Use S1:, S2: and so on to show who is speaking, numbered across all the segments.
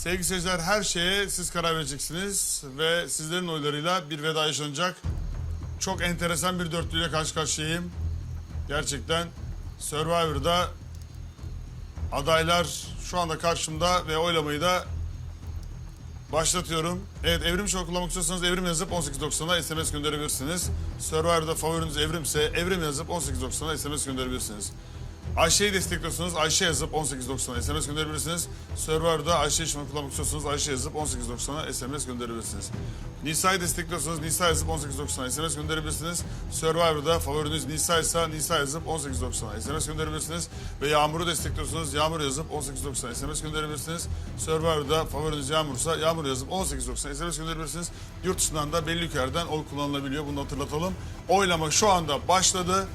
S1: Sevgili seyirciler her şeye siz karar vereceksiniz ve sizlerin oylarıyla bir veda yaşanacak. Çok enteresan bir dörtlüyle karşı karşıyayım. Gerçekten Survivor'da adaylar şu anda karşımda ve oylamayı da başlatıyorum. Evet evrim şovu kullanmak istiyorsanız evrim yazıp 1890'a SMS gönderebilirsiniz. Survivor'da favoriniz evrimse evrim yazıp 1890'a SMS gönderebilirsiniz. Ayşe'yi destekliyorsanız Ayşe yazıp 1890'a SMS gönderebilirsiniz. Survivor'da Ayşe işimi kullanmak istiyorsanız Ayşe yazıp 1890'a SMS gönderebilirsiniz. Nisa'yı destekliyorsanız Nisa yazıp 1890'a SMS gönderebilirsiniz. Survivor'da favoriniz Nisa ise Nisa yazıp 1890'a SMS gönderebilirsiniz. Ve Yağmur'u destekliyorsanız Yağmur yazıp 1890'a SMS gönderebilirsiniz. Survivor'da favoriniz Yağmur'sa Yağmur yazıp 1890'a SMS gönderebilirsiniz. Yurt dışından da belli ülkelerden oy kullanılabiliyor. Bunu hatırlatalım. Oylama şu anda başladı.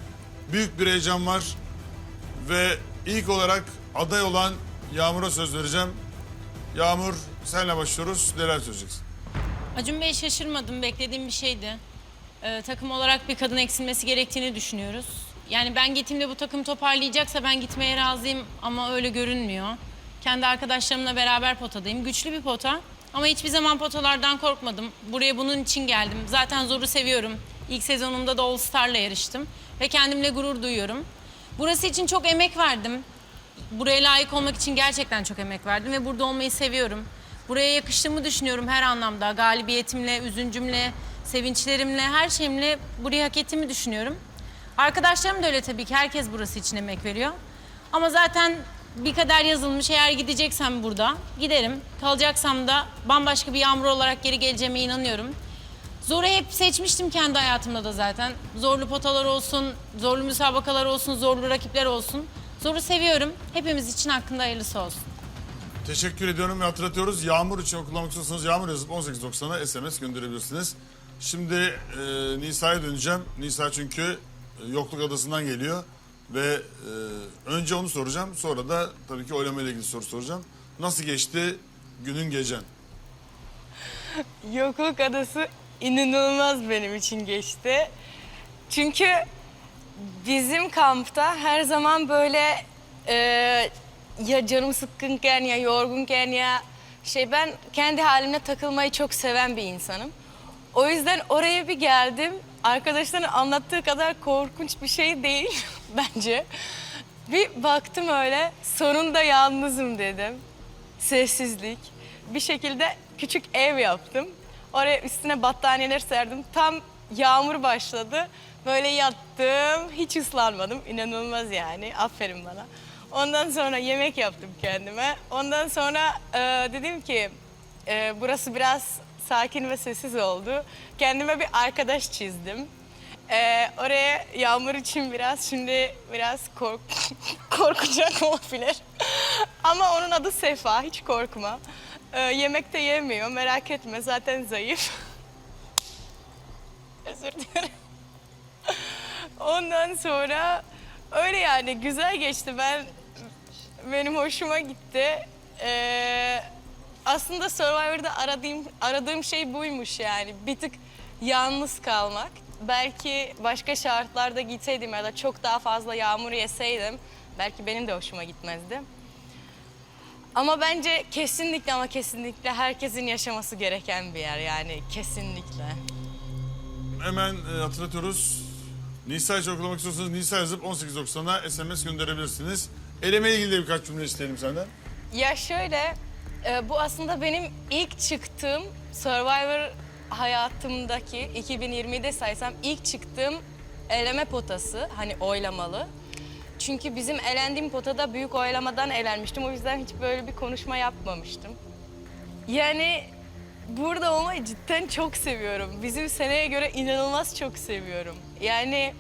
S1: Büyük bir heyecan var. Ve ilk olarak aday olan Yağmur'a söz vereceğim. Yağmur senle başlıyoruz. Neler söyleyeceksin?
S2: Acun Bey şaşırmadım. Beklediğim bir şeydi. Ee, takım olarak bir kadın eksilmesi gerektiğini düşünüyoruz. Yani ben gittiğimde bu takım toparlayacaksa ben gitmeye razıyım ama öyle görünmüyor. Kendi arkadaşlarımla beraber potadayım. Güçlü bir pota ama hiçbir zaman potalardan korkmadım. Buraya bunun için geldim. Zaten zoru seviyorum. İlk sezonumda da All Star'la yarıştım ve kendimle gurur duyuyorum. Burası için çok emek verdim. Buraya layık olmak için gerçekten çok emek verdim ve burada olmayı seviyorum. Buraya yakıştığımı düşünüyorum her anlamda. Galibiyetimle, üzüncümle, sevinçlerimle, her şeyimle burayı hak ettiğimi düşünüyorum. Arkadaşlarım da öyle tabii ki. Herkes burası için emek veriyor. Ama zaten bir kader yazılmış. Eğer gideceksem burada giderim. Kalacaksam da bambaşka bir yağmur olarak geri geleceğime inanıyorum. Zoru hep seçmiştim kendi hayatımda da zaten. Zorlu potalar olsun, zorlu müsabakalar olsun, zorlu rakipler olsun. Zoru seviyorum. Hepimiz için hakkında hayırlısı olsun.
S1: Teşekkür ediyorum ve hatırlatıyoruz. Yağmur için kullanmak istiyorsanız Yağmur yazıp 1890'a SMS gönderebilirsiniz. Şimdi e, Nisa'ya döneceğim. Nisa çünkü e, yokluk adasından geliyor. Ve e, önce onu soracağım. Sonra da tabii ki oylamayla ilgili soru soracağım. Nasıl geçti günün gecen?
S3: Yokluk adası inanılmaz benim için geçti. Çünkü bizim kampta her zaman böyle e, ya canım sıkkınken ya yorgunken ya şey ben kendi halimle takılmayı çok seven bir insanım. O yüzden oraya bir geldim. Arkadaşların anlattığı kadar korkunç bir şey değil bence. Bir baktım öyle sonunda yalnızım dedim. Sessizlik. Bir şekilde küçük ev yaptım. Oraya üstüne battaniyeler serdim. Tam yağmur başladı. Böyle yattım. Hiç ıslanmadım. İnanılmaz yani. Aferin bana. Ondan sonra yemek yaptım kendime. Ondan sonra e, dedim ki e, burası biraz sakin ve sessiz oldu. Kendime bir arkadaş çizdim. E, oraya yağmur için biraz şimdi biraz kork korkacak olabilir. Ama onun adı Sefa. Hiç korkma. E, yemek de yemiyor. Merak etme. Zaten zayıf. Özür dilerim. Ondan sonra öyle yani güzel geçti. Ben benim hoşuma gitti. Ee, aslında Survivor'da aradığım aradığım şey buymuş yani. Bir tık yalnız kalmak. Belki başka şartlarda gitseydim ya da çok daha fazla yağmur yeseydim belki benim de hoşuma gitmezdi. Ama bence kesinlikle ama kesinlikle herkesin yaşaması gereken bir yer yani kesinlikle.
S1: Hemen e, hatırlatıyoruz. Nisa için okulamak istiyorsanız Nisa yazıp 1890'a SMS gönderebilirsiniz. Elemeyle ilgili de birkaç cümle isteyelim senden.
S3: Ya şöyle, e, bu aslında benim ilk çıktığım Survivor hayatımdaki 2020'de saysam ilk çıktığım eleme potası, hani oylamalı. Çünkü bizim elendiğim potada büyük oylamadan elenmiştim. O yüzden hiç böyle bir konuşma yapmamıştım. Yani burada olmayı cidden çok seviyorum. Bizim seneye göre inanılmaz çok seviyorum. Yani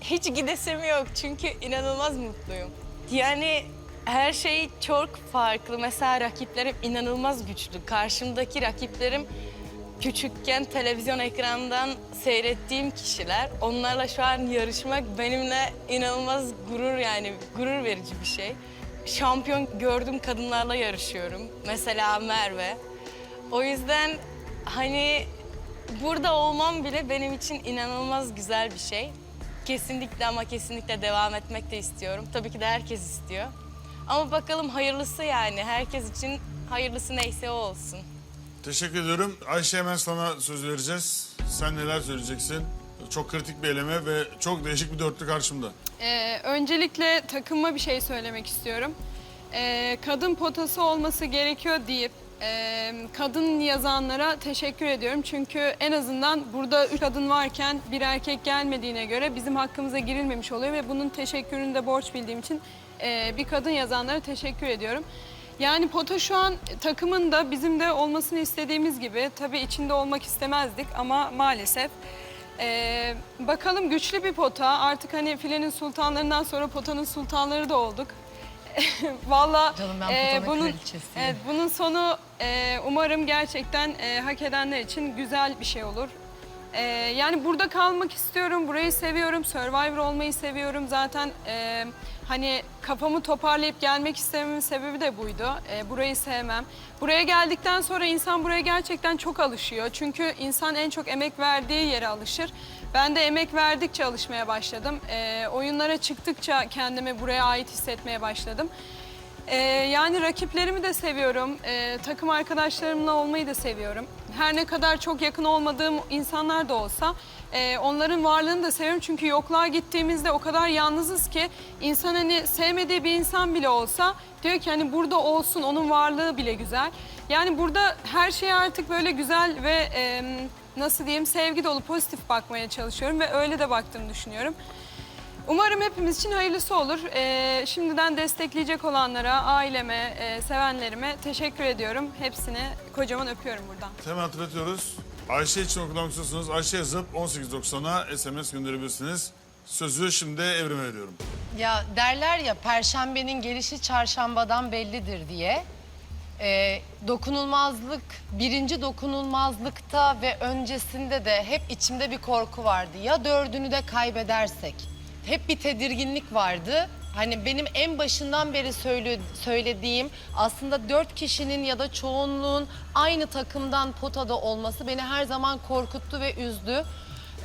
S3: hiç gidesim yok çünkü inanılmaz mutluyum. Yani her şey çok farklı. Mesela rakiplerim inanılmaz güçlü. Karşımdaki rakiplerim küçükken televizyon ekranından seyrettiğim kişiler. Onlarla şu an yarışmak benimle inanılmaz gurur yani gurur verici bir şey. Şampiyon gördüğüm kadınlarla yarışıyorum. Mesela Merve. O yüzden hani burada olmam bile benim için inanılmaz güzel bir şey. Kesinlikle ama kesinlikle devam etmek de istiyorum. Tabii ki de herkes istiyor. Ama bakalım hayırlısı yani. Herkes için Hayırlısı neyse o olsun.
S1: Teşekkür ediyorum. Ayşe hemen sana söz vereceğiz. Sen neler söyleyeceksin? Çok kritik bir eleme ve çok değişik bir dörtlü karşımda.
S4: Ee, öncelikle takıma bir şey söylemek istiyorum. Ee, kadın potası olması gerekiyor deyip e, kadın yazanlara teşekkür ediyorum. Çünkü en azından burada üç kadın varken bir erkek gelmediğine göre bizim hakkımıza girilmemiş oluyor ve bunun teşekkürünü de borç bildiğim için e, bir kadın yazanlara teşekkür ediyorum. Yani pota şu an takımın da bizim de olmasını istediğimiz gibi tabii içinde olmak istemezdik ama maalesef ee, bakalım güçlü bir pota. Artık hani filenin sultanlarından sonra potanın sultanları da olduk. Valla e, bunun, evet, bunun sonu e, umarım gerçekten e, hak edenler için güzel bir şey olur. E, yani burada kalmak istiyorum, burayı seviyorum, Survivor olmayı seviyorum. Zaten e, hani kafamı toparlayıp gelmek istememin sebebi de buydu. E, burayı sevmem. Buraya geldikten sonra insan buraya gerçekten çok alışıyor. Çünkü insan en çok emek verdiği yere alışır. Ben de emek verdikçe alışmaya başladım. E, oyunlara çıktıkça kendimi buraya ait hissetmeye başladım. Ee, yani rakiplerimi de seviyorum. Ee, takım arkadaşlarımla olmayı da seviyorum. Her ne kadar çok yakın olmadığım insanlar da olsa e, onların varlığını da seviyorum. Çünkü yokluğa gittiğimizde o kadar yalnızız ki insan hani sevmediği bir insan bile olsa diyor ki hani burada olsun onun varlığı bile güzel. Yani burada her şeye artık böyle güzel ve e, nasıl diyeyim sevgi dolu pozitif bakmaya çalışıyorum ve öyle de baktığımı düşünüyorum. Umarım hepimiz için hayırlısı olur. Ee, şimdiden destekleyecek olanlara, aileme, e, sevenlerime teşekkür ediyorum. Hepsini kocaman öpüyorum buradan.
S1: Hemen hatırlatıyoruz. Ayşe için okumak istiyorsanız Ayşe yazıp 1890'a SMS gönderebilirsiniz. Sözü şimdi evrime veriyorum.
S5: Ya derler ya perşembenin gelişi çarşambadan bellidir diye. Ee, dokunulmazlık, birinci dokunulmazlıkta ve öncesinde de hep içimde bir korku vardı. Ya dördünü de kaybedersek? Hep bir tedirginlik vardı. Hani benim en başından beri söyle- söylediğim aslında dört kişinin ya da çoğunluğun aynı takımdan potada olması beni her zaman korkuttu ve üzdü.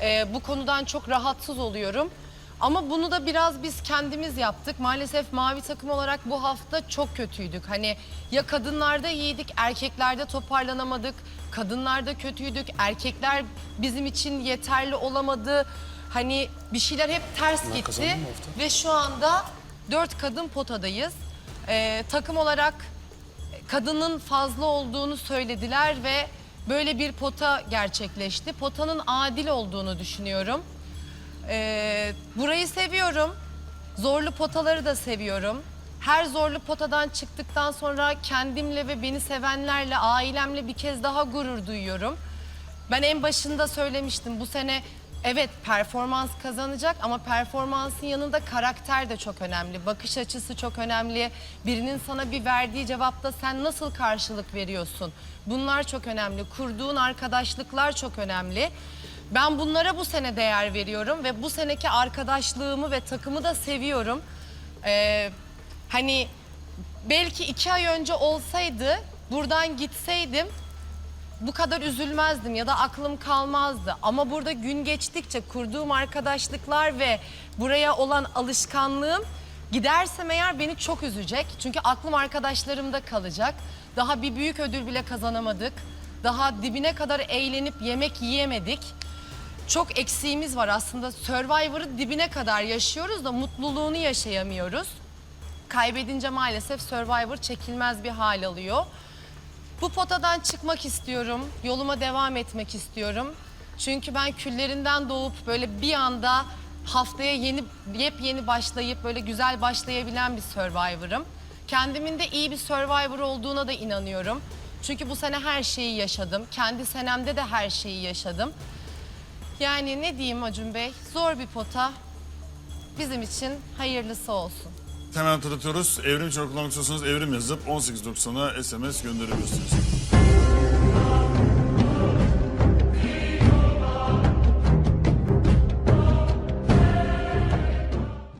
S5: Ee, bu konudan çok rahatsız oluyorum. Ama bunu da biraz biz kendimiz yaptık. Maalesef mavi takım olarak bu hafta çok kötüydük. Hani ya kadınlarda iyiydik, erkeklerde toparlanamadık. Kadınlarda kötüydük, erkekler bizim için yeterli olamadı. Hani bir şeyler hep ters gitti. Ve şu anda dört kadın potadayız. Ee, takım olarak kadının fazla olduğunu söylediler ve böyle bir pota gerçekleşti. Potanın adil olduğunu düşünüyorum. Ee, burayı seviyorum. Zorlu potaları da seviyorum. Her zorlu potadan çıktıktan sonra kendimle ve beni sevenlerle, ailemle bir kez daha gurur duyuyorum. Ben en başında söylemiştim bu sene evet performans kazanacak ama performansın yanında karakter de çok önemli. Bakış açısı çok önemli. Birinin sana bir verdiği cevapta sen nasıl karşılık veriyorsun? Bunlar çok önemli. Kurduğun arkadaşlıklar çok önemli. Ben bunlara bu sene değer veriyorum ve bu seneki arkadaşlığımı ve takımı da seviyorum. Ee, hani belki iki ay önce olsaydı buradan gitseydim bu kadar üzülmezdim ya da aklım kalmazdı. Ama burada gün geçtikçe kurduğum arkadaşlıklar ve buraya olan alışkanlığım gidersem eğer beni çok üzecek. Çünkü aklım arkadaşlarımda kalacak. Daha bir büyük ödül bile kazanamadık. Daha dibine kadar eğlenip yemek yiyemedik. Çok eksiğimiz var aslında. Survivor'ı dibine kadar yaşıyoruz da mutluluğunu yaşayamıyoruz. Kaybedince maalesef Survivor çekilmez bir hal alıyor. Bu potadan çıkmak istiyorum. Yoluma devam etmek istiyorum. Çünkü ben küllerinden doğup böyle bir anda haftaya yeni yepyeni başlayıp böyle güzel başlayabilen bir Survivor'ım. Kendimin de iyi bir Survivor olduğuna da inanıyorum. Çünkü bu sene her şeyi yaşadım. Kendi senemde de her şeyi yaşadım. Yani ne diyeyim Acun Bey? Zor bir pota. Bizim için hayırlısı olsun.
S1: Hemen hatırlatıyoruz. Evrim için okumak istiyorsanız evrim yazıp 1890'a SMS gönderebilirsiniz.